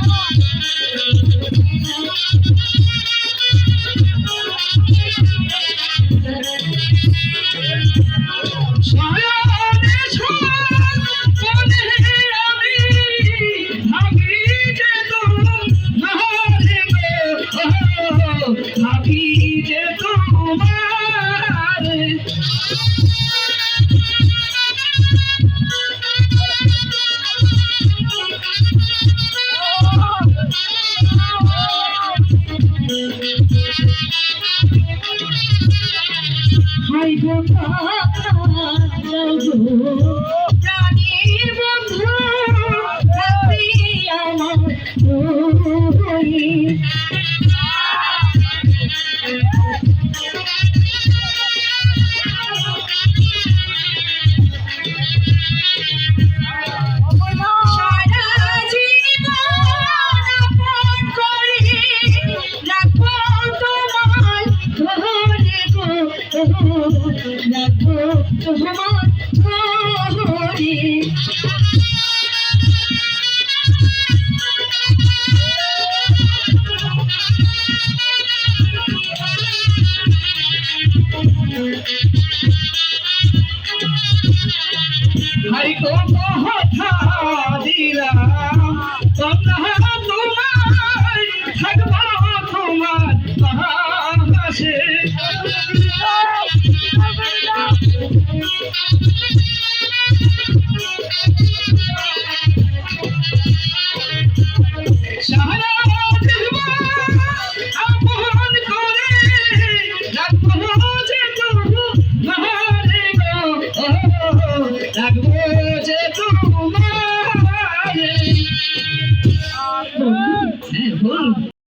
Thank you. কোথায় haricot हथा दिला तुम्हार भगवान तुम्हार कहाँ से যে তোমার